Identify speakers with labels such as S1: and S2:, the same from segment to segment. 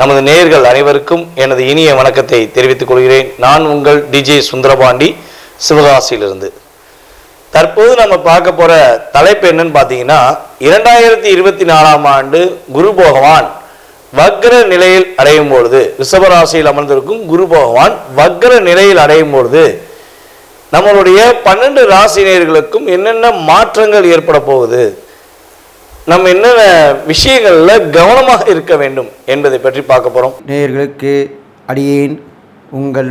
S1: நமது நேயர்கள் அனைவருக்கும் எனது இனிய வணக்கத்தை தெரிவித்துக் கொள்கிறேன். நான் உங்கள் டிஜே சுந்தரபாண்டி சிவகாசியிலிருந்து. தற்போது நம்ம பார்க்க போற தலைப்பு என்னன்னு பார்த்தீங்கன்னா இரண்டாயிரத்தி இருபத்தி நாலாம் ஆண்டு குரு பகவான் வக்ர நிலையில் அடையும் பொழுது ரிஷபராசியில் அமர்ந்திருக்கும் குரு பகவான் வக்ர நிலையில் அடையும் பொழுது நம்மளுடைய பன்னெண்டு ராசினியர்களுக்கும் என்னென்ன மாற்றங்கள் ஏற்பட போகுது? நம்ம என்னென்ன விஷயங்கள்ல கவனமாக இருக்க வேண்டும் என்பதை பற்றி பார்க்க போறோம்.
S2: நேயர்களுக்கு அடியேன் உங்கள்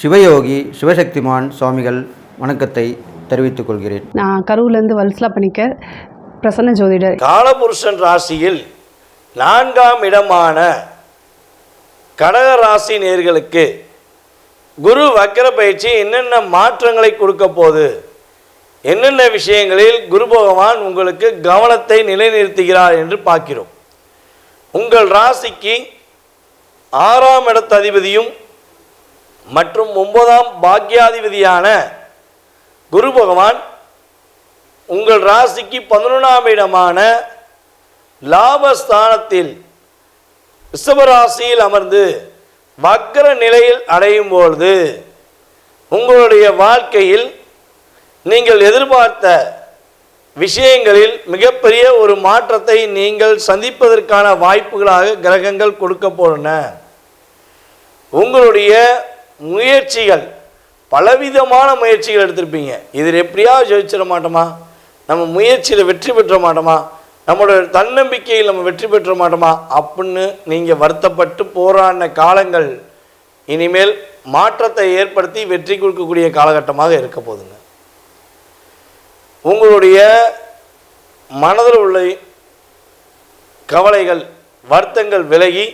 S2: சிவயோகி சிவசக்திமான் சுவாமிகள் வணக்கத்தை தெரிவித்துக் கொள்கிறேன்.
S3: நான் கரூர்லேருந்து வல்சலா பண்ணிக்க பிரசன்ன ஜோதிடர்.
S1: காலபுருஷன் ராசியில் நான்காம் இடமான கடக ராசி நேர்களுக்கு குரு வக்கர பயிற்சி என்னென்ன மாற்றங்களை கொடுக்க போகுது? என்னென்ன விஷயங்களில் குரு பகவான் உங்களுக்கு கவனத்தை நிலைநிறுத்துகிறார் என்று பார்க்கிறோம். உங்கள் ராசிக்கு ஆறாம் இடத்த அதிபதியும் மற்றும் ஒன்பதாம் பாக்யாதிபதியான குரு பகவான் உங்கள் ராசிக்கு பதினொன்றாம் இடமான லாபஸ்தானத்தில் ரிஷபராசியில் அமர்ந்து வக்கர நிலையில் அடையும் பொழுது உங்களுடைய வாழ்க்கையில் நீங்கள் எதிர்பார்த்த விஷயங்களில் மிகப்பெரிய ஒரு மாற்றத்தை நீங்கள் சந்திப்பதற்கான வாய்ப்புகளாக கிரகங்கள் கொடுக்க போகிறன உங்களுடைய முயற்சிகள் பலவிதமான முயற்சிகள் எடுத்திருப்பீங்க. இதில் எப்படியாவது ஜெயிச்சிட மாட்டோமா? நம்ம முயற்சியில் வெற்றி பெற்ற மாட்டோமா? நம்மளோட தன்னம்பிக்கையில் நம்ம வெற்றி பெற்ற மாட்டோமா? அப்படின்னு நீங்கள் வருத்தப்பட்டு போராடின காலங்கள் இனிமேல் மாற்றத்தை ஏற்படுத்தி வெற்றி கொடுக்கக்கூடிய காலகட்டமாக இருக்க போதுங்க உங்களுடைய மனதில் உள்ள கவலைகள் வருத்தங்கள் விலகி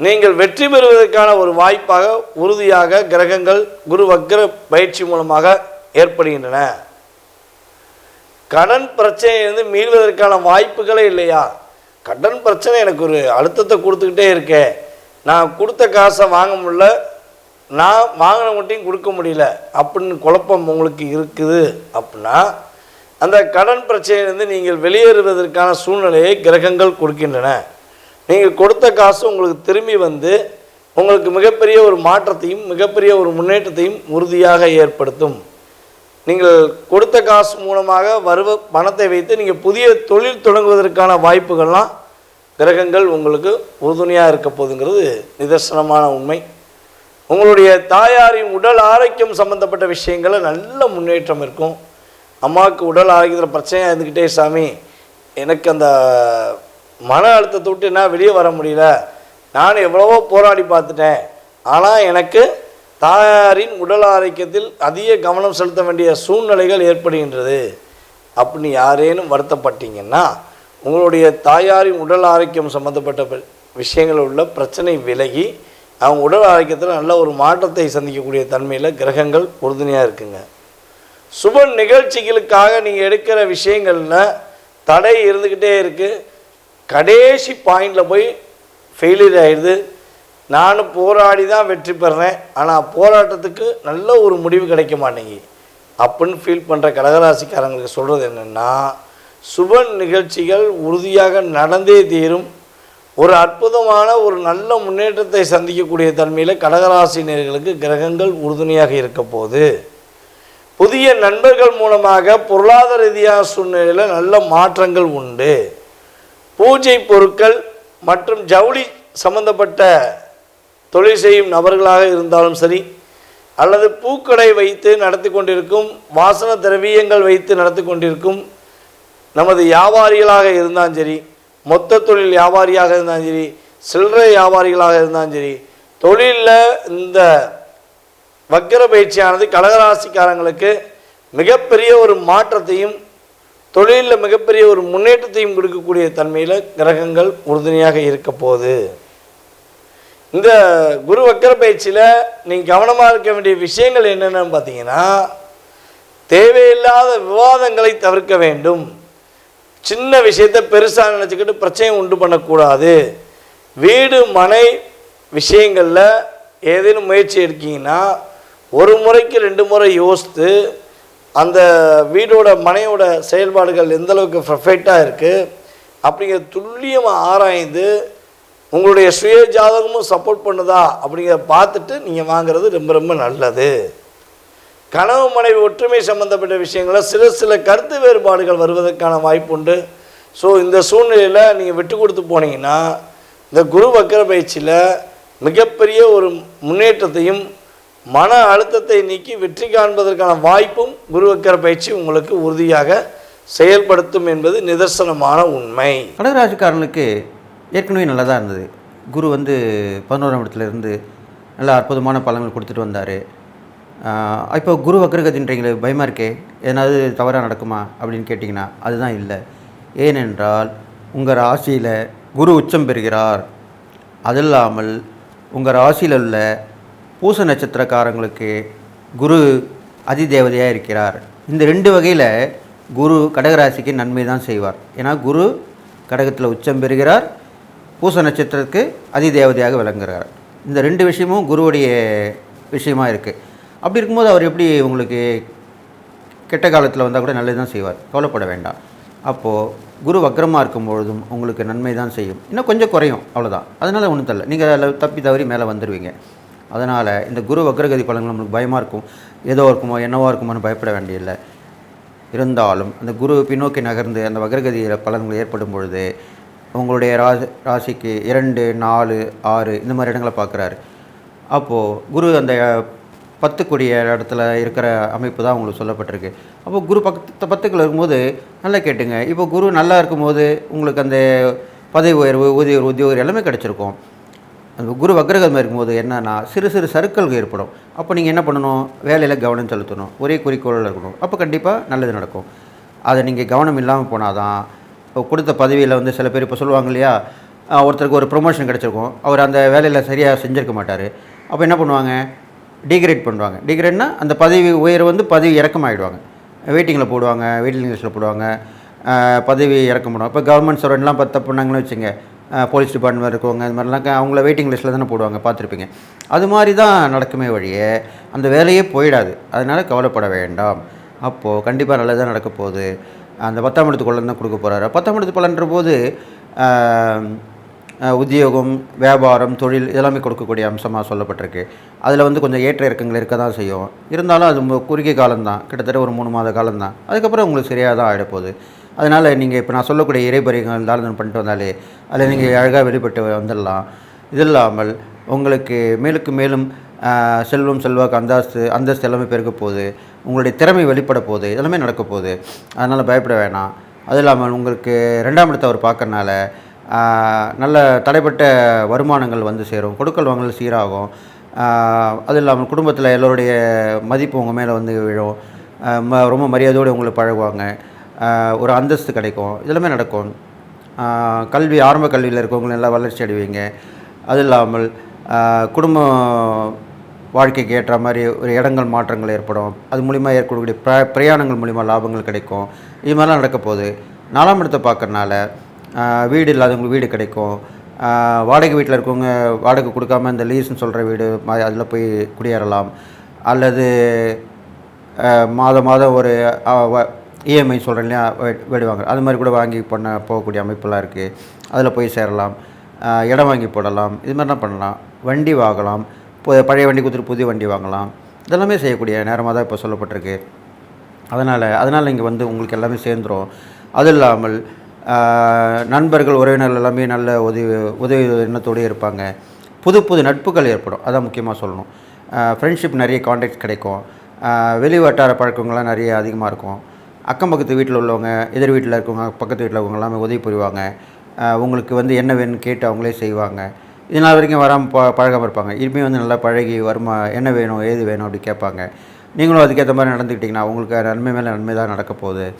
S1: நீங்கள் வெற்றி பெறுவதற்கான ஒரு வாய்ப்பாக உறுதியாக கிரகங்கள் குரு வக்ர பயிற்சி மூலமாக ஏற்படுகின்றன. கடன் பிரச்சனையிலிருந்து மீள்வதற்கான வாய்ப்புகளே இல்லையா? கடன் பிரச்சனை எனக்கு ஒரு அழுத்தத்தை கொடுத்துக்கிட்டே இருக்கேன் நான் கொடுத்த காசை வாங்க முடியல. நான் வாங்கின கொடுக்க முடியல. அப்படின்னு குழப்பம் உங்களுக்கு இருக்குது அப்படின்னா அந்த கடன் பிரச்சனையிலிருந்து நீங்கள் வெளியேறுவதற்கான சூழ்நிலையை கிரகங்கள் கொடுக்கின்றன. நீங்கள் கொடுத்த காசு உங்களுக்கு திரும்பி வந்து உங்களுக்கு மிகப்பெரிய ஒரு மாற்றத்தையும் மிகப்பெரிய ஒரு முன்னேற்றத்தையும் உறுதியாக ஏற்படுத்தும். நீங்கள் கொடுத்த காசு மூலமாக வருவ பணத்தை வைத்து நீங்கள் புதிய தொழில் தொடங்குவதற்கான வாய்ப்புகள்லாம் கிரகங்கள் உங்களுக்கு உறுதுணையாக இருக்க போதுங்கிறது நிதர்சனமான உண்மை. உங்களுடைய தாயாரின் உடல் ஆரோக்கியம் சம்பந்தப்பட்ட விஷயங்களில் நல்ல முன்னேற்றம் இருக்கும். அம்மாவுக்கு உடல் ஆரோக்கியத்தில் பிரச்சனையாக இருந்துக்கிட்டே சாமி எனக்கு அந்த மன அழுத்தத்தை விட்டு என்ன வெளியே வர முடியல. நான் எவ்வளவோ போராடி பார்த்துட்டேன். ஆனால் எனக்கு தாயாரின் உடல் ஆரோக்கியத்தில் அதிக கவனம் செலுத்த வேண்டிய சூழ்நிலைகள் ஏற்படுகின்றது. அப்படின்னு யாரேனும் வருத்தப்பட்டீங்கன்னா உங்களுடைய தாயாரின் உடல் ஆரோக்கியம் சம்மந்தப்பட்ட விஷயங்கள் உள்ள பிரச்சனை விலகி அவங்க உடல் ஆரோக்கியத்தில் நல்ல ஒரு மாற்றத்தை சந்திக்கக்கூடிய தன்மையில் கிரகங்கள் உறுதுணையாக இருக்குங்க. சுப நிகழ்ச்சிகளுக்காக நீங்கள் எடுக்கிற விஷயங்களில் தடை இருந்துக்கிட்டே இருக்குது கடைசி பாயிண்டில் போய் ஃபெயிலியர் ஆயிடுது. நானும் போராடி தான் வெற்றி பெறேன். ஆனால் போராட்டத்துக்கு நல்ல ஒரு முடிவு கிடைக்க மாட்டேங்கி அப்படின்னு ஃபீல் பண்ணுற கடகராசிக்காரங்களுக்கு சொல்கிறது என்னென்னா சுப நிகழ்ச்சிகள் உறுதியாக நடந்தே தீரும். ஒரு அற்புதமான ஒரு நல்ல முன்னேற்றத்தை சந்திக்கக்கூடிய தன்மையில் கடகராசினியர்களுக்கு கிரகங்கள் உறுதுணையாக இருக்க போது புதிய நண்பர்கள் மூலமாக பொருளாதார ரீதியான சூழ்நிலையில் நல்ல மாற்றங்கள் உண்டு. பூஜை பொருட்கள் மற்றும் ஜவுளி சம்பந்தப்பட்ட தொழில் செய்யும் நபர்களாக இருந்தாலும் சரி அல்லது பூக்கடை வைத்து நடத்தி கொண்டிருக்கும் வாசன திரவியங்கள் வைத்து நடத்தி கொண்டிருக்கும் நமது வியாபாரிகளாக இருந்தாலும் சரி மொத்த தொழில் வியாபாரியாக இருந்தாலும் சரி சில்லறை வியாபாரிகளாக இருந்தாலும் சரி தொழிலில் இந்த வக்கர பயிற்சியானது கடகராசிக்காரங்களுக்கு மிகப்பெரிய ஒரு மாற்றத்தையும் தொழிலில் மிகப்பெரிய ஒரு முன்னேற்றத்தையும் கொடுக்கக்கூடிய தன்மையில் கிரகங்கள் உறுதுணையாக இருக்க போகுது. இந்த குரு வக்கர பயிற்சியில் நீங்கள் கவனமாக இருக்க வேண்டிய விஷயங்கள் என்னென்னு பார்த்தீங்கன்னா தேவையில்லாத விவாதங்களை தவிர்க்க வேண்டும். சின்ன விஷயத்தை பெருசாக நினச்சிக்கிட்டு பிரச்சனையும் உண்டு பண்ணக்கூடாது. வீடு மனை விஷயங்களில் ஏதேனும் முயற்சி எடுக்கீங்கன்னா ஒரு முறைக்கு ரெண்டு முறை யோசித்து அந்த வீடோட மனையோட செயல்பாடுகள் எந்தளவுக்கு பர்ஃபெக்டாக இருக்குது அப்படிங்கிற துல்லியமாக ஆராய்ந்து உங்களுடைய சுய ஜாதகமும் சப்போர்ட் பண்ணுதா அப்படிங்கிறத பார்த்துட்டு நீங்கள் வாங்குறது ரொம்ப ரொம்ப நல்லது. கனவு மனைவி ஒற்றுமை சம்பந்தப்பட்ட விஷயங்களில் சில சில கருத்து வேறுபாடுகள் வருவதற்கான வாய்ப்பு உண்டு. ஸோ இந்த சூழ்நிலையில் நீங்கள் விட்டு கொடுத்து போனீங்கன்னா இந்த குரு வக்கர பயிற்சியில் மிகப்பெரிய ஒரு முன்னேற்றத்தையும் மன அழுத்தத்தை நீக்கி வெற்றி காண்பதற்கான வாய்ப்பும் குரு வக்கர பயிற்சி உங்களுக்கு உறுதியாக செயல்படுத்தும் என்பது நிதர்சனமான உண்மை.
S2: கடகராசிக்காரர்களுக்கு ஏற்கனவே நல்லா தான் இருந்தது. குரு வந்து பதினோராம் இடத்துல இருந்து நல்ல அற்புதமான பலன்கள் கொடுத்துட்டு வந்தார். இப்போ குரு வக்ரகதின்றீங்களே பயமாக இருக்கே? ஏதாவது தவறாக நடக்குமா? அப்படின்னு கேட்டிங்கன்னா அதுதான் இல்லை. ஏனென்றால் உங்கள் ராசியில் குரு உச்சம் பெறுகிறார். அது இல்லாமல் உங்கள் ராசியில் உள்ள பூச நட்சத்திரக்காரங்களுக்கு குரு அதிதேவதையாக இருக்கிறார். இந்த ரெண்டு வகையில் குரு கடகராசிக்கு நன்மை தான் செய்வார். ஏன்னா குரு கடகத்தில் உச்சம் பெறுகிறார் பூச நட்சத்திரத்துக்கு அதிதேவதையாக விளங்குகிறார். இந்த ரெண்டு விஷயமும் குருவுடைய விஷயமா இருக்குது அப்படி இருக்கும்போது அவர் எப்படி உங்களுக்கு கெட்ட காலத்தில் வந்தால் கூட நல்லது தான் செய்வார். கவலைப்பட வேண்டாம். அப்போது குரு வக்ரமாக இருக்கும் பொழுதும் உங்களுக்கு நன்மை தான் செய்யும். இன்னும் கொஞ்சம் குறையும் அவ்வளோதான் அதனால் ஒன்றும் தெரில நீங்கள் அதில் தப்பி தவறி மேலே வந்துடுவீங்க அதனால் இந்த குரு வக்ரகதி பலன்கள் நம்மளுக்கு பயமாக இருக்கும். ஏதோ இருக்குமோ என்னவோ இருக்குமோன்னு பயப்பட வேண்டியதில்லை. இருந்தாலும் அந்த குரு பின்னோக்கி நகர்ந்து அந்த வக்ரகதியில் பலன்கள் ஏற்படும் பொழுது உங்களுடைய ராசி ராசிக்கு இரண்டு நாலு ஆறு இந்த மாதிரி இடங்களை பார்க்குறாரு. அப்போது குரு அந்த பத்துக்குடிய இடத்துல இருக்கிற அமைப்பு தான் உங்களுக்கு சொல்லப்பட்டிருக்கு. அப்போது குரு பத்து பத்துக்குள்ள இருக்கும்போது நல்லா கேட்டுங்க. இப்போ குரு நல்லா இருக்கும்போது உங்களுக்கு அந்த பதவி உயர்வு ஊதிய உத்தியோகம் எல்லாமே கிடச்சிருக்கும். அந்த குரு வக்ரகதமாக இருக்கும்போது என்னென்னா சிறு சிறு சறுக்கல்கள் ஏற்படும். அப்போ நீங்கள் என்ன பண்ணணும்? வேலையில் கவனம் செலுத்தணும். ஒரே குறிக்கோளில் இருக்கணும். அப்போ கண்டிப்பாக நல்லது நடக்கும். அதை நீங்கள் கவனம் இல்லாமல் போனால் தான் இப்போ கொடுத்த பதவியில் வந்து சில பேர் இப்போ சொல்லுவாங்க இல்லையா ஒருத்தருக்கு ஒரு ப்ரொமோஷன் கிடச்சிருக்கும். அவர் அந்த வேலையில் சரியாக செஞ்சுருக்க மாட்டார். அப்போ என்ன பண்ணுவாங்க? டிகிரேட் பண்ணுவாங்க. டிகிரேட்னா அந்த பதவி உயர் வந்து பதவி இறக்கமாகிடுவாங்க வெயிட்டிங்கில் போடுவாங்க வெயிட்டிங் லிஸ்ட்டில் போடுவாங்க பதவி இறக்கம் பண்ணுவாங்க இப்போ கவர்மெண்ட் சர்வெண்ட்லாம் பத்து பண்ணாங்கன்னு வச்சுங்க போலீஸ் டிபார்ட்மெண்ட் இருக்கவங்க இது மாதிரிலாம் அவங்கள வெயிட்டிங் லிஸ்ட்டில் தானே போடுவாங்க பார்த்துருப்பீங்க. அது மாதிரி தான் நடக்குமே வழியே அந்த வேலையே போயிடாது. அதனால் கவலைப்பட வேண்டாம். அப்போது கண்டிப்பாக நல்லதாக நடக்க போகுது. அந்த பத்தாம் இடத்து பலன் தான் கொடுக்க போகிறாரு பத்தாம் இடத்து பலன்ற போது உத்தியோகம் வியாபாரம் தொழில் இதெல்லாமே கொடுக்கக்கூடிய அம்சமாக சொல்லப்பட்டிருக்கு. அதில் வந்து கொஞ்சம் ஏற்ற இறக்கங்கள் இருக்க தான் செய்யும். இருந்தாலும் அது குறுகிய காலம்தான் கிட்டத்தட்ட ஒரு மூணு மாத காலம்தான் அதுக்கப்புறம் உங்களுக்கு சரியாக தான் ஆகிடப்போகுது அதனால் நீங்கள் இப்போ நான் சொல்லக்கூடிய இறைபறிகள் தாழ்ந்தம் பண்ணிட்டு வந்தாலே அதில் நீங்கள் அழகாக வெளிப்பட்டு வந்துடலாம். இது இல்லாமல் உங்களுக்கு மேலுக்கு மேலும் செல்வம் செல்வாக்கு அந்தஸ்து அந்தஸ்து எல்லாமே பெருக்க போகுது. உங்களுடைய திறமை வெளிப்பட போகுது. இதெல்லாமே நடக்க போகுது. அதனால் பயப்பட வேணாம். அது இல்லாமல் உங்களுக்கு ரெண்டாம் இடத்தை அவர் பார்க்கறனால நல்ல தடைப்பட்ட வருமானங்கள் வந்து சேரும். கொடுக்கல் வாங்கல் சீராகும். அது இல்லாமல் குடும்பத்தில் எல்லோருடைய மதிப்பு உங்கள் மேலே வந்து விழும். ம- ரொம்ப மரியாதையோடு உங்களை பழகுவாங்க. ஒரு அந்தஸ்து கிடைக்கும். இதெல்லாமே நடக்கும். கல்வி ஆரம்ப கல்வியில் இருக்கவங்களும் நல்லா வளர்ச்சி அடைவீங்க. அது இல்லாமல் குடும்பம் வாழ்க்கைக்கு ஏற்ற மாதிரி ஒரு இடங்கள் மாற்றங்கள் ஏற்படும். அது மூலிமா ஏற்படக்கூடிய பிர பிரயாணங்கள் மூலிமா லாபங்கள் கிடைக்கும். இது மாதிரிலாம் நடக்க போகுது நாலாம் இடத்தை பார்க்கறனால வீடு இல்லாதவங்களுக்கு வீடு கிடைக்கும். வாடகை வீட்டில் இருக்கவங்க வாடகை கொடுக்காம இந்த லீஸ்னு சொல்கிற வீடு அதில் போய் குடியேறலாம். அல்லது மாதம் மாதம் ஒரு இஎம்ஐ சொல்கிறேன் இல்லையா வீடு வாங்க அது மாதிரி கூட வாங்கி பண்ண போகக்கூடிய அமைப்பெல்லாம் இருக்குது அதில் போய் சேரலாம். இடம் வாங்கி போடலாம். இது மாதிரிலாம் பண்ணலாம். வண்டி வாங்கலாம். பழைய வண்டி கொடுத்துட்டு புதிய வண்டி வாங்கலாம். இதெல்லாமே செய்யக்கூடிய நேரமாக தான் இப்போ சொல்லப்பட்டிருக்கு. அதனால் அதனால் இங்கே வந்து உங்களுக்கு எல்லாமே சேர்ந்துரும். அது இல்லாமல் நண்பர்கள் உறவினர்கள் எல்லாமே நல்ல உதவி உதவி எண்ணத்தோடயே இருப்பாங்க. புது புது நட்புகள் ஏற்படும். அதான் முக்கியமாக சொல்லணும். ஃப்ரெண்ட்ஷிப் நிறைய காண்டாக்ட் கிடைக்கும். வெளி வட்டார பழக்கங்கள்லாம் நிறைய அதிகமாக இருக்கும். அக்கம் பக்கத்து வீட்டில் உள்ளவங்க எதிர் வீட்டில் இருக்கவங்க பக்கத்து வீட்டில் இருக்கவங்க எல்லாமே உதவி புரிவாங்க. உங்களுக்கு வந்து என்ன வேணும்னு கேட்டு அவங்களே செய்வாங்க. இது நாள் வரைக்கும் வராமல் ப பழகாமல் இருப்பாங்க. இனிமேல் வந்து நல்லா பழகி வருமா என்ன வேணும் ஏது வேணும் அப்படி கேட்பாங்க. நீங்களும் அதுக்கேற்ற மாதிரி நடந்துக்கிட்டிங்கன்னா உங்களுக்கு நன்மை மேலே நன்மை தான் நடக்க போகுது.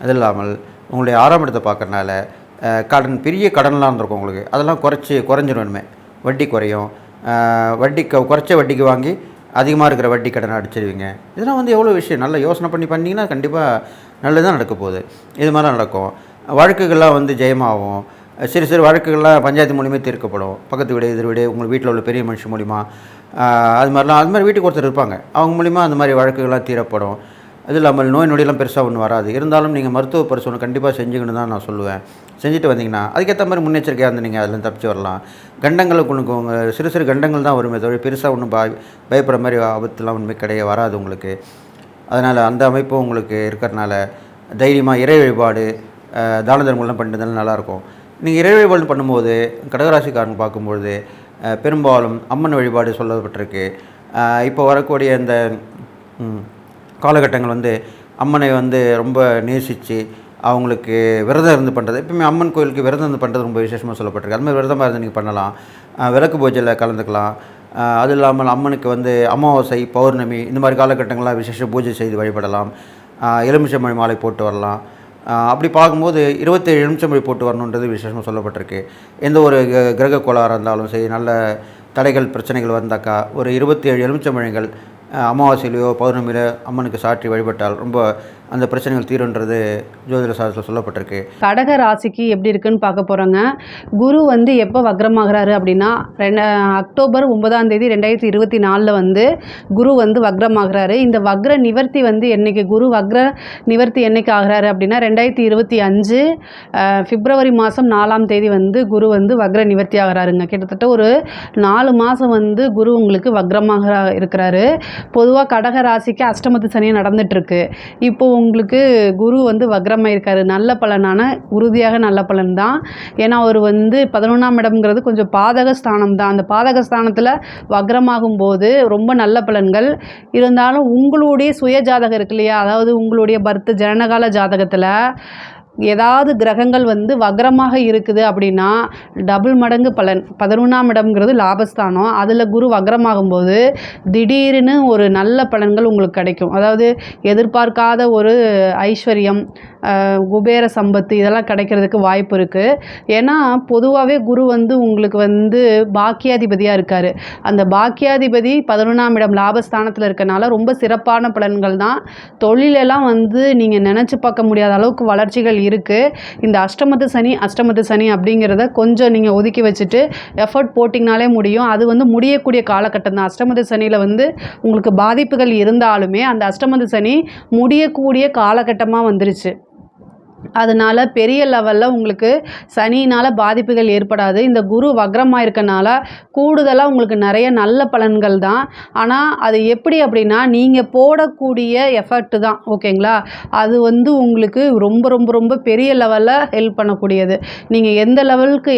S2: அது இல்லாமல் உங்களுடைய ஆறாம் இடத்தை பார்க்கறனால கடன் பெரிய கடன்லாம் இருந்திருக்கும் உங்களுக்கு. அதெல்லாம் குறைச்சி குறைஞ்சிரும் வட்டி குறையும். வட்டி க- குறைச்ச வட்டிக்கு வாங்கி அதிகமாக இருக்கிற வட்டி கடனை அடிச்சிடுவீங்க இதெல்லாம் வந்து எவ்வளோ விஷயம்? நல்லா யோசனை பண்ணி பண்ணிங்கன்னா கண்டிப்பாக நல்லதாக நடக்க போகுது. இது மாதிரிலாம் நடக்கும். வழக்குகள்லாம் வந்து ஜெயமாகும். சிறு சிறு வழக்குகள்லாம் பஞ்சாயத்து மூலியமே தீர்க்கப்படும். பக்கத்து வீடு எதிர் வீடு உங்கள் வீட்டில் உள்ள பெரிய மனுஷன் மூலிமா அது மாதிரிலாம் அது மாதிரி வீட்டுக்கு ஒருத்தர் இருப்பாங்க. அவங்க மூலிமா அந்த மாதிரி வழக்குகள்லாம் தீரப்படும். அது இல்லாமல் நோய் நொடியெல்லாம் பெருசாக ஒன்றும் வராது. இருந்தாலும் நீங்கள் மருத்துவ பரிசோதனை கண்டிப்பாக செஞ்சுக்கணும் தான் நான் சொல்லுவேன். செஞ்சுட்டு வந்தீங்கன்னா அதுக்கேற்ற மாதிரி முன்னெச்சரிக்கையாக இருந்து நீங்கள் அதில் தப்பிச்சு வரலாம். கண்டங்களுக்கு உங்களுக்கு உங்கள் சிறு சிறு கண்டங்கள் தான் வருமே தவிர பெருசாக ஒன்றும் பய பயப்படுற மாதிரி ஆபத்துலாம் ஒன்றுமே கிடையாது வராது உங்களுக்கு. அதனால் அந்த அமைப்பும் உங்களுக்கு இருக்கிறனால தைரியமாக இறை வழிபாடு தான தர்மங்கள்லாம் பண்ணுறதுனால நல்லாயிருக்கும் நீங்கள் இறை வழிபாடு பண்ணும்போது கடகராசிக்காரன் பார்க்கும்பொழுது பெரும்பாலும் அம்மன் வழிபாடு சொல்லப்பட்டிருக்கு. இப்போ வரக்கூடிய இந்த காலகட்டங்கள் வந்து அம்மனை வந்து ரொம்ப நேசித்து அவங்களுக்கு விரதம் இருந்து பண்ணுறது எப்பவுமே அம்மன் கோயிலுக்கு விரதம் இருந்து பண்ணுறது ரொம்ப விசேஷமாக சொல்லப்பட்டிருக்கு. அது மாதிரி விரதமாக இருந்து நீங்கள் பண்ணலாம். விளக்கு பூஜையில் கலந்துக்கலாம். அது இல்லாமல் அம்மனுக்கு வந்து அமாவாசை பௌர்ணமி இந்த மாதிரி காலகட்டங்கள்லாம் விசேஷ பூஜை செய்து வழிபடலாம். எலுமிச்சம்பழி மாலை போட்டு வரலாம். அப்படி பார்க்கும்போது இருபத்தேழு எலுமிச்சம்பழி போட்டு வரணுன்றது விசேஷமாக சொல்லப்பட்டிருக்கு. எந்த ஒரு க- கிரக கோளாறாக இருந்தாலும் சரி நல்ல தடைகள் பிரச்சனைகள் வந்தாக்கா ஒரு இருபத்தி ஏழு எலுமிச்சம்பழங்கள் அமாவாசையிலையோ பௌர்ணமியிலோ அம்மனுக்கு சாற்றி வழிபட்டால் ரொம்ப அந்த பிரச்சனைகள் தீருன்றது ஜோதிட சாஸ்திரத்தில் சொல்லப்பட்டிருக்கு.
S3: கடக ராசிக்கு எப்படி இருக்குன்னு பார்க்க போகிறோங்க குரு வந்து எப்போ வக்ரமாகிறாரு அப்படின்னா ரெண்டு அக்டோபர் ஒன்பதாம் தேதி ரெண்டாயிரத்தி இருபத்தி நாலில் வந்து குரு வந்து வக்ரமாகிறாரு. இந்த வக்ர நிவர்த்தி வந்து என்னைக்கு குரு வக்ர நிவர்த்தி என்னைக்கு ஆகிறாரு அப்படின்னா ரெண்டாயிரத்தி இருபத்தி அஞ்சு பிப்ரவரி மாதம் நாலாம் தேதி வந்து குரு வந்து வக்ர நிவர்த்தி ஆகிறாருங்க. கிட்டத்தட்ட ஒரு நாலு மாதம் வந்து குரு உங்களுக்கு வக்ரமாக இருக்கிறாரு. பொதுவாக கடக ராசிக்கு அஷ்டமத்து சனியாக நடந்துட்டுருக்கு இப்போது உங்களுக்கு குரு வந்து வக்ரமாக இருக்காரு நல்ல பலனான உறுதியாக நல்ல பலன் தான் ஏன்னா அவர் வந்து பதினொன்றாம் இடம்ங்கிறது கொஞ்சம் பாதக ஸ்தானம் தான் அந்த பாதக ஸ்தானத்தில் வக்ரமாகும் போது ரொம்ப நல்ல பலன்கள். இருந்தாலும் உங்களுடைய சுய ஜாதகம் இருக்கு இல்லையா? அதாவது உங்களுடைய பர்த் ஜனனகால ஜாதகத்தில் ஏதாவது கிரகங்கள் வந்து வக்ரமாக இருக்குது அப்படின்னா டபுள் மடங்கு பலன். பதினொன்றாம் இடம்ங்கிறது லாபஸ்தானம். அதில் குரு வக்ரமாகும்போது திடீர்னு ஒரு நல்ல பலன்கள் உங்களுக்கு கிடைக்கும். அதாவது எதிர்பார்க்காத ஒரு ஐஸ்வர்யம் குபேர சம்பத்து இதெல்லாம் கிடைக்கிறதுக்கு வாய்ப்பு இருக்குது ஏன்னா பொதுவாகவே குரு வந்து உங்களுக்கு வந்து பாக்கியாதிபதியாக இருக்கார். அந்த பாக்கியாதிபதி பதினொன்றாம் இடம் லாபஸ்தானத்தில் இருக்கனால ரொம்ப சிறப்பான பலன்கள் தான். தொழிலெல்லாம் வந்து நீங்கள் நினச்சி பார்க்க முடியாத அளவுக்கு வளர்ச்சிகள் இருக்குது இந்த அஷ்டமத்து சனி அஷ்டமத்து சனி அப்படிங்கிறத கொஞ்சம் நீங்கள் ஒதுக்கி வச்சுட்டு எஃபர்ட் போட்டிங்கனாலே முடியும். அது வந்து முடியக்கூடிய காலகட்டம் தான். அஷ்டமத்து சனியில் வந்து உங்களுக்கு பாதிப்புகள் இருந்தாலுமே அந்த அஷ்டமத்து சனி முடியக்கூடிய காலகட்டமாக வந்துருச்சு. அதனால் பெரிய லெவலில் உங்களுக்கு சனியினால் பாதிப்புகள் ஏற்படாது. இந்த குரு வக்ரமாக இருக்கனால கூடுதலாக உங்களுக்கு நிறைய நல்ல பலன்கள் தான். ஆனால் அது எப்படி அப்படின்னா நீங்கள் போடக்கூடிய எஃபர்ட் தான். ஓகேங்களா அது வந்து உங்களுக்கு ரொம்ப ரொம்ப ரொம்ப பெரிய லெவலில் ஹெல்ப் பண்ணக்கூடியது. நீங்கள் எந்த லெவலுக்கு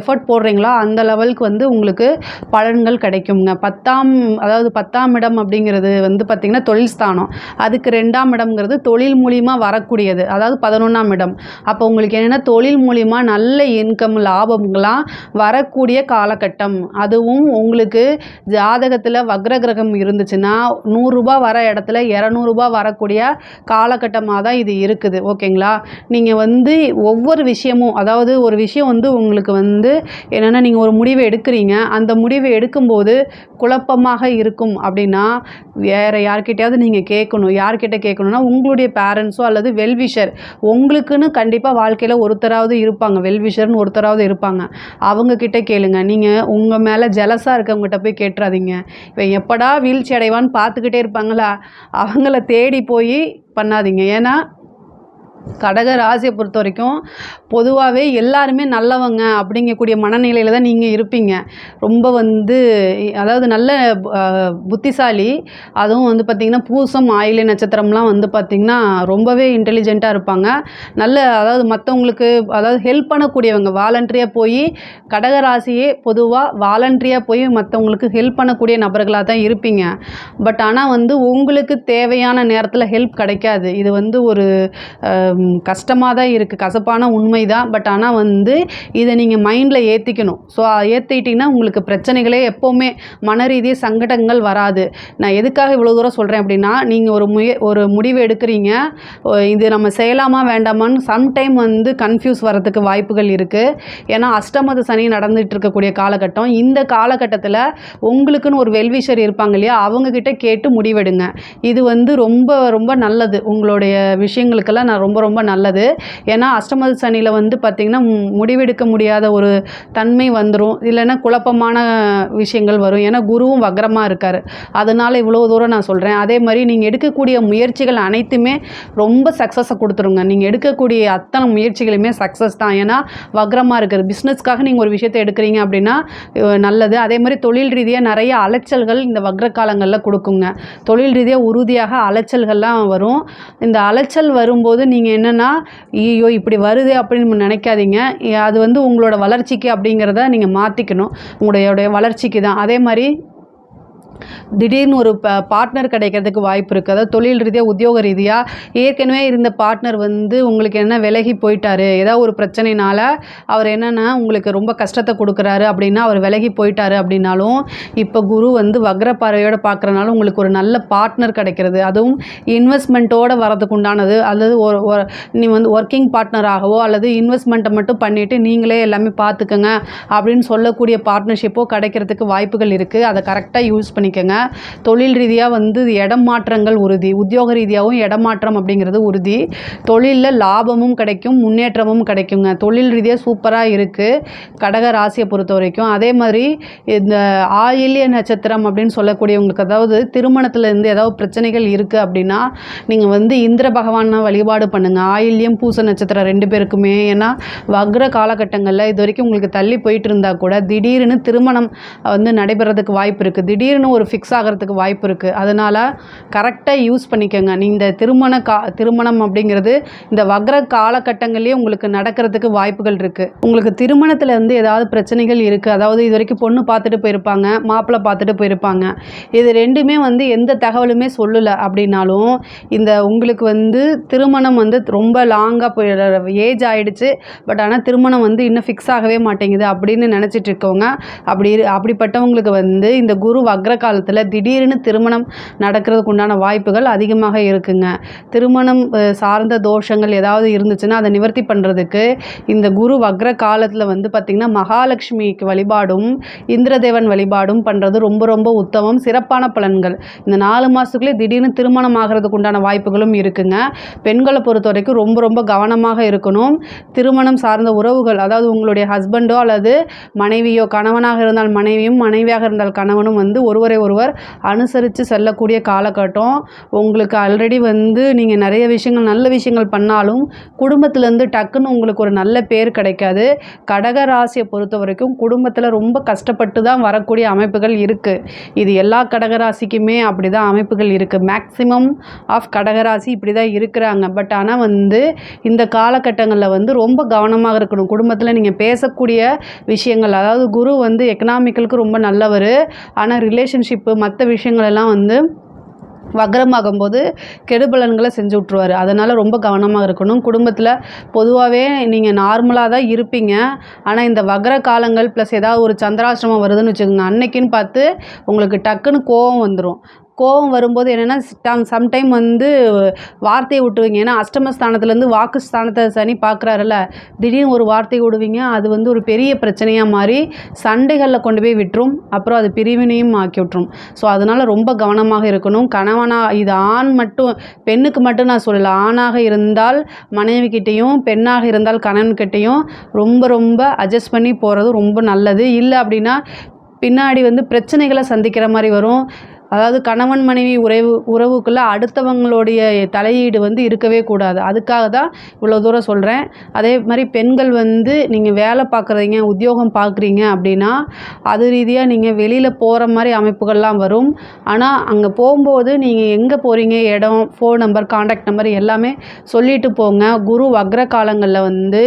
S3: எஃபர்ட் போடுறீங்களோ அந்த லெவலுக்கு வந்து உங்களுக்கு பலன்கள் கிடைக்குங்க. பத்தாம் அதாவது பத்தாம் இடம் அப்படிங்கிறது வந்து பார்த்திங்கன்னா தொழில் ஸ்தானம். அதுக்கு ரெண்டாம் இடம்ங்கிறது தொழில் மூலியமாக வரக்கூடியது. அதாவது பதினொன்றாம் இடம் அப்போ உங்களுக்கு என்னென்னா தொழில் மூலிமா நல்ல இன்கம் லாபம்லாம் வரக்கூடிய காலகட்டம். அதுவும் உங்களுக்கு ஜாதகத்தில் வக்ர கிரகம் இருந்துச்சுன்னா நூறுரூபா வர இடத்துல இரநூறுபா வரக்கூடிய காலகட்டமாக தான் இது இருக்குது. ஓகேங்களா? நீங்கள் வந்து ஒவ்வொரு விஷயமும் அதாவது ஒரு விஷயம் வந்து உங்களுக்கு வந்து என்னென்னா நீங்கள் ஒரு முடிவை எடுக்கிறீங்க. அந்த முடிவை எடுக்கும்போது குழப்பமாக இருக்கும். அப்படின்னா வேறு யார்கிட்டையாவது நீங்கள் கேட்கணும். யார்கிட்ட கேட்கணுன்னா உங்களுடைய பேரண்ட்ஸோ அல்லது வெல்விஷர் உங்களுக்குன்னு கண்டிப்பாக வாழ்க்கையில் ஒருத்தராவது இருப்பாங்க. வெல்விஷர்னு ஒருத்தராவது இருப்பாங்க. அவங்க கிட்ட கேளுங்க. நீங்கள் உங்கள் மேலே ஜெலஸாக இருக்கவங்ககிட்ட போய் கேட்டுறாதீங்க. இப்போ எப்படா வீழ்ச்சி அடைவான்னு பார்த்துக்கிட்டே இருப்பாங்களா? அவங்கள தேடி போய் பண்ணாதீங்க. ஏன்னா கடக ராசியை பொறுத்த வரைக்கும் பொதுவாகவே எல்லாருமே நல்லவங்க அப்படிங்கக்கூடிய மனநிலையில் தான் நீங்கள் இருப்பீங்க. ரொம்ப வந்து அதாவது நல்ல புத்திசாலி. அதுவும் வந்து பார்த்திங்கன்னா பூசம் ஆயிலை நட்சத்திரம்லாம் வந்து பார்த்திங்கன்னா ரொம்பவே இன்டெலிஜென்ட்டாக இருப்பாங்க. நல்ல அதாவது மற்றவங்களுக்கு அதாவது ஹெல்ப் பண்ணக்கூடியவங்க வாலண்டரியாக போய் கடக ராசியே பொதுவாக வாலண்டரியாக போய் மற்றவங்களுக்கு ஹெல்ப் பண்ணக்கூடிய நபர்களாக தான் இருப்பீங்க. பட் ஆனால் வந்து உங்களுக்கு தேவையான நேரத்தில் ஹெல்ப் கிடைக்காது. இது வந்து ஒரு கஷ்டமாக தான் இருக்குது கசப்பான உண்மை தான் பட் ஆனால் வந்து இதை நீங்கள் மைண்டில் ஏற்றிக்கணும் ஸோ ஏற்றிட்டிங்கன்னா உங்களுக்கு பிரச்சனைகளே எப்போவுமே மன ரீதியாக சங்கடங்கள் வராது. நான் எதுக்காக இவ்வளோ தூரம் சொல்கிறேன் அப்படின்னா நீங்கள் ஒரு முய ஒரு முடிவு எடுக்கிறீங்க. இது நம்ம செய்யலாமா வேண்டாமான்னு சம்டைம் வந்து கன்ஃபியூஸ் வரதுக்கு வாய்ப்புகள் இருக்குது ஏன்னா அஷ்டமத சனி நடந்துகிட்டு இருக்கக்கூடிய காலகட்டம். இந்த காலகட்டத்தில் உங்களுக்குன்னு ஒரு வெல்விஷர் இருப்பாங்க இல்லையா அவங்கக்கிட்ட கேட்டு முடிவெடுங்க. இது வந்து ரொம்ப ரொம்ப நல்லது. உங்களுடைய விஷயங்களுக்கெல்லாம் நான் ரொம்ப ரொம்ப ரொம்ப நல்லது. ஏன்னா அஷ்டம சனியில் வந்து பார்த்திங்கன்னா முடிவெடுக்க முடியாத ஒரு தன்மை வந்துடும் இல்லைன்னா குழப்பமான விஷயங்கள் வரும். ஏன்னா குருவும் வக்ரமாக இருக்கார். அதனால் இவ்வளோ தூரம் நான் சொல்கிறேன் அதே மாதிரி நீங்கள் எடுக்கக்கூடிய முயற்சிகள் அனைத்துமே ரொம்ப சக்ஸஸை கொடுத்துருங்க. நீங்கள் எடுக்கக்கூடிய அத்தனை முயற்சிகளுமே சக்ஸஸ் தான். ஏன்னா வக்ரமாக இருக்குது பிஸ்னஸ்க்காக நீங்கள் ஒரு விஷயத்தை எடுக்கிறீங்க அப்படின்னா நல்லது. அதே மாதிரி தொழில் ரீதியாக நிறைய அலைச்சல்கள் இந்த வக்ர காலங்களில் கொடுக்குங்க. தொழில் ரீதியாக உறுதியாக அலைச்சல்கள்லாம் வரும். இந்த அலைச்சல் வரும்போது நீங்கள் என்னென்னா ஐயோ இப்படி வருது அப்படின்னு நினைக்காதீங்க. அது வந்து உங்களோட வளர்ச்சிக்கு அப்படிங்கிறத நீங்கள் மாற்றிக்கணும் உங்களுடைய வளர்ச்சிக்கு தான். அதே மாதிரி திடீர்னு ஒரு ப பார்ட்னர் கிடைக்கிறதுக்கு வாய்ப்பு இருக்குது அதாவது தொழில் ரீதியாக உத்தியோக ரீதியாக ஏற்கனவே இருந்த பார்ட்னர் வந்து உங்களுக்கு என்ன விலகி போயிட்டாரு? ஏதாவது ஒரு பிரச்சனைனால அவர் என்னென்னா உங்களுக்கு ரொம்ப கஷ்டத்தை கொடுக்குறாரு அப்படின்னா அவர் விலகி போயிட்டாரு அப்படின்னாலும் இப்போ குரு வந்து வக்ர பார்வையோடு பார்க்குறனால உங்களுக்கு ஒரு நல்ல பார்ட்னர் கிடைக்கிறது. அதுவும் இன்வெஸ்ட்மெண்ட்டோட வரதுக்கு உண்டானது. அல்லது ஒரு நீ வந்து ஒர்க்கிங் பார்ட்னராகவோ அல்லது இன்வெஸ்ட்மெண்ட்டை மட்டும் பண்ணிவிட்டு நீங்களே எல்லாமே பார்த்துக்கோங்க அப்படின்னு சொல்லக்கூடிய பார்ட்னர்ஷிப்போ கிடைக்கிறதுக்கு வாய்ப்புகள் இருக்குது அதை கரெக்டாக யூஸ் பண்ணிக்கோங்க தொழில் ரீதியாக வந்து இடம் மாற்றங்கள் உறுதி. உத்தியோக ரீதியாகவும் இடமாற்றம் அப்படிங்கிறது உறுதி. தொழிலில் லாபமும் கிடைக்கும் முன்னேற்றமும் கிடைக்குங்க. தொழில் ரீதியாக சூப்பராக இருக்குது கடக ராசியை பொறுத்த வரைக்கும். அதே மாதிரி இந்த ஆயில்ய நட்சத்திரம் அப்படின்னு சொல்லக்கூடியவங்களுக்கு அதாவது திருமணத்துலேருந்து ஏதாவது பிரச்சனைகள் இருக்குது அப்படின்னா நீங்கள் வந்து இந்திர பகவானை வழிபாடு பண்ணுங்கள் ஆயில்யம் பூச நட்சத்திரம் ரெண்டு பேருக்குமே. ஏன்னா வக்ர காலகட்டங்களில் இது வரைக்கும் உங்களுக்கு தள்ளி போயிட்டு இருந்தால் கூட திடீர்னு திருமணம் வந்து நடைபெறதுக்கு வாய்ப்பு இருக்குது திடீர்னு ஒரு ஃபிக்ஸ் ஆகிறதுக்கு வாய்ப்பு இருக்குது அதனால் கரெக்டாக யூஸ் பண்ணிக்கோங்க. இந்த திருமண கா திருமணம் அப்படிங்கிறது இந்த வக்ர காலகட்டங்கள்லேயே உங்களுக்கு நடக்கிறதுக்கு வாய்ப்புகள் இருக்குது உங்களுக்கு திருமணத்தில் வந்து ஏதாவது பிரச்சனைகள் இருக்குது அதாவது இது வரைக்கும் பொண்ணு பார்த்துட்டு போயிருப்பாங்க மாப்பிள்ளை பார்த்துட்டு போயிருப்பாங்க. இது ரெண்டுமே வந்து எந்த தகவலுமே சொல்லலை அப்படின்னாலும் இந்த உங்களுக்கு வந்து திருமணம் வந்து ரொம்ப லாங்காக போய் ஏஜ் ஆகிடுச்சு பட் ஆனால் திருமணம் வந்து இன்னும் ஃபிக்ஸ் ஆகவே மாட்டேங்குது அப்படின்னு நினச்சிட்டு இருக்கவங்க அப்படி இரு- அப்படிப்பட்டவங்களுக்கு வந்து இந்த குரு வக்ர காலத்தில் திடீர்னு திருமணம் நடக்கிறதுக்கு உண்டான வாய்ப்புகள் அதிகமாக இருக்குங்க. திருமணம் சார்ந்த தோஷங்கள் ஏதாவது இருந்துச்சுன்னா அதை நிவர்த்தி பண்ணுறதுக்கு இந்த குரு வக்ர காலத்தில் வந்து பார்த்திங்கன்னா மகாலட்சுமிக்கு வழிபாடும் இந்திரதேவன் வழிபாடும் பண்ணுறது ரொம்ப ரொம்ப உத்தமம். சிறப்பான பலன்கள். இந்த நாலு மாதத்துக்குள்ளே திடீர்னு திருமணம் ஆகிறதுக்கு உண்டான வாய்ப்புகளும் இருக்குங்க. பெண்களை பொறுத்த வரைக்கும் ரொம்ப ரொம்ப கவனமாக இருக்கணும். திருமணம் சார்ந்த உறவுகள் அதாவது உங்களுடைய ஹஸ்பண்டோ அல்லது மனைவியோ கணவனாக இருந்தால் மனைவியும் மனைவியாக இருந்தால் கணவனும் வந்து ஒருவரை ஒருவர் அனுசரித்து செல்லக்கூடிய காலகட்டம். உங்களுக்கு ஆல்ரெடி வந்து நீங்கள் நிறைய விஷயங்கள் நல்ல விஷயங்கள் பண்ணாலும் குடும்பத்துலேருந்து டக்குன்னு உங்களுக்கு ஒரு நல்ல பேர் கிடைக்காது. கடக ராசியை பொறுத்த வரைக்கும் குடும்பத்தில் ரொம்ப கஷ்டப்பட்டு தான் வரக்கூடிய அமைப்புகள் இருக்குது இது எல்லா கடகராசிக்குமே அப்படி தான் அமைப்புகள் இருக்குது மேக்ஸிமம் ஆஃப் கடகராசி இப்படி தான் இருக்கிறாங்க. பட் ஆனால் வந்து இந்த காலகட்டங்களில் வந்து ரொம்ப கவனமாக இருக்கணும். குடும்பத்தில் நீங்கள் பேசக்கூடிய விஷயங்கள் அதாவது குரு வந்து எக்கனாமிக்கலுக்கு ரொம்ப நல்லவர். ஆனால் ரிலேஷன்ஷிப்பு மற்ற விஷயங்களெல்லாம் வந்து வக்ரமாகும்போது கெடுபலன்களை செஞ்சு விட்ருவாரு அதனால் ரொம்ப கவனமாக இருக்கணும். குடும்பத்தில் பொதுவாகவே நீங்கள் நார்மலாக தான் இருப்பீங்க. ஆனால் இந்த வக்ர காலங்கள் ப்ளஸ் ஏதாவது ஒரு சந்திராசிரமம் வருதுன்னு வச்சுக்கோங்க அன்னைக்குன்னு பார்த்து உங்களுக்கு டக்குன்னு கோவம் வந்துடும் கோபம் வரும்போது என்னென்னா சம்டைம் வந்து வார்த்தையை விட்டுருவீங்க. ஏன்னா அஷ்டமஸ்தானத்துலேருந்து வாக்கு ஸ்தானத்தை சனி பார்க்குறாருல்ல திடீர்னு ஒரு வார்த்தையை விடுவீங்க. அது வந்து ஒரு பெரிய பிரச்சனையாக மாறி சண்டைகளில் கொண்டு போய் விட்டுரும். அப்புறம் அது பிரிவினையும் ஆக்கி விட்டுரும். ஸோ அதனால் ரொம்ப கவனமாக இருக்கணும். கணவனாக இது ஆண் மட்டும் பெண்ணுக்கு மட்டும் நான் சொல்லலை. ஆணாக இருந்தால் மனைவிக்கிட்டேயும் பெண்ணாக இருந்தால் கணவன்கிட்டேயும் ரொம்ப ரொம்ப அட்ஜஸ்ட் பண்ணி போகிறது ரொம்ப நல்லது. இல்லை அப்படின்னா பின்னாடி வந்து பிரச்சனைகளை சந்திக்கிற மாதிரி வரும். அதாவது கணவன் மனைவி உறவு உறவுக்குள்ளே அடுத்தவங்களுடைய தலையீடு வந்து இருக்கவே கூடாது. அதுக்காக தான் இவ்வளோ தூரம் சொல்கிறேன் அதே மாதிரி பெண்கள் வந்து நீங்கள் வேலை பார்க்குறீங்க உத்தியோகம் பார்க்குறீங்க அப்படின்னா அது ரீதியாக நீங்கள் வெளியில் போகிற மாதிரி அமைப்புகள்லாம் வரும். ஆனால் அங்கே போகும்போது நீங்கள் எங்கே போகிறீங்க இடம் ஃபோன் நம்பர் காண்டாக்ட் நம்பர் எல்லாமே சொல்லிட்டு போங்க. குரு வக்ர காலங்களில் வந்து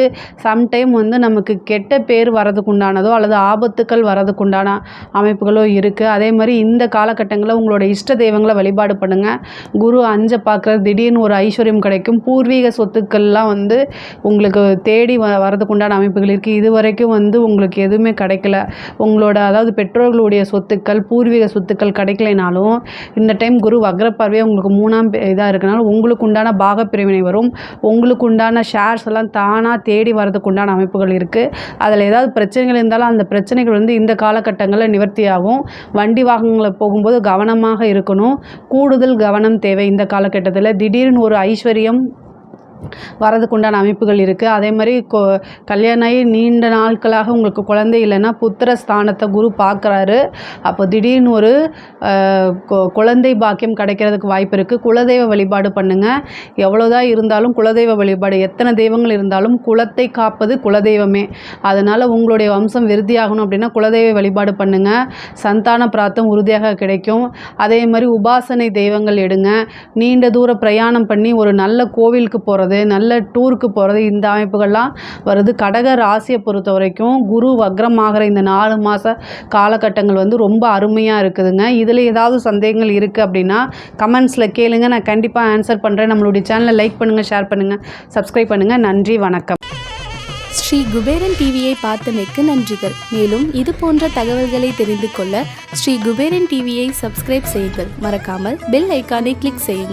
S3: சம்டைம் வந்து நமக்கு கெட்ட பேர் வரதுக்கு உண்டானதோ அல்லது ஆபத்துக்கள் வரதுக்கு உண்டான அமைப்புகளோ இருக்குது அதே மாதிரி இந்த காலகட்டங்களில் உங்களோட இஷ்ட தெய்வங்களை வழிபாடு பண்ணுங்கள் குரு அஞ்சை பார்க்குறது திடீர்னு ஒரு ஐஸ்வர்யம் கிடைக்கும். பூர்வீக சொத்துக்கள்லாம் வந்து உங்களுக்கு தேடி வ வரதுக்கு உண்டான அமைப்புகள் இருக்குது இது வரைக்கும் வந்து உங்களுக்கு எதுவுமே கிடைக்கல. உங்களோட அதாவது பெற்றோர்களுடைய சொத்துக்கள் பூர்வீக சொத்துக்கள் கிடைக்கலைனாலும் இந்த டைம் குரு வக்ரப்பார்வையாக உங்களுக்கு மூணாம் இதாக இருக்கனால உங்களுக்கு உண்டான பாகப்பிரிவினை வரும். உங்களுக்கு உண்டான ஷேர்ஸ் எல்லாம் தானாக தேடி வரதுக்கு உண்டான அமைப்புகள் இருக்குது அதில் ஏதாவது பிரச்சனைகள் இருந்தாலும் அந்த பிரச்சனைகள் வந்து இந்த காலகட்டங்களில் நிவர்த்தியாகும் வண்டி வாகனங்களில் போகும்போது கவனமாக இருக்கணும். கூடுதல் கவனம் தேவை இந்த காலகட்டத்தில். திடீர்னு ஒரு ஐஸ்வர்யம் வரதுக்கு உண்டான அமைப்புகள் இருக்குது அதே மாதிரி கொ கல்யாணம் ஆகி நீண்ட நாட்களாக உங்களுக்கு குழந்தை இல்லைன்னா புத்திர ஸ்தானத்தை குரு பார்க்குறாரு. அப்போ திடீர்னு ஒரு கொ- குழந்தை பாக்கியம் கிடைக்கிறதுக்கு வாய்ப்பு இருக்குது குலதெய்வ வழிபாடு பண்ணுங்கள் எவ்வளோதான் இருந்தாலும் குலதெய்வ வழிபாடு எத்தனை தெய்வங்கள் இருந்தாலும் குலத்தை காப்பது குலதெய்வமே. அதனால் உங்களுடைய வம்சம் விருத்தியாகணும் அப்படின்னா குலதெய்வ வழிபாடு பண்ணுங்கள் சந்தான பிராத்தம் உறுதியாக கிடைக்கும். அதே மாதிரி உபாசனை தெய்வங்கள் எடுங்க. நீண்ட தூர பிரயாணம் பண்ணி ஒரு நல்ல கோவிலுக்கு போகிறது போகிறது நல்ல டூருக்கு போகிறது இந்த அமைப்புகள்லாம் வருது கடக ராசியை பொறுத்த வரைக்கும் குரு வக்ரமாகிற இந்த நாலு மாத காலகட்டங்கள் வந்து ரொம்ப அருமையாக இருக்குதுங்க. இதில் ஏதாவது சந்தேகங்கள் இருக்குது அப்படின்னா கமெண்ட்ஸில் கேளுங்க. நான் கண்டிப்பாக ஆன்சர் பண்ணுறேன் நம்மளுடைய சேனலை லைக் பண்ணுங்கள் ஷேர் பண்ணுங்கள் சப்ஸ்கிரைப் பண்ணுங்கள் நன்றி வணக்கம்.
S4: ஸ்ரீ குபேரன் டிவியை பார்த்தமைக்கு நன்றிகள். மேலும் இது போன்ற தகவல்களை தெரிந்து கொள்ள ஸ்ரீ குபேரன் டிவியை சப்ஸ்கிரைப் செய்யுங்கள். மறக்காமல் பெல் ஐக்கானை கிளிக் செய்யுங்கள்.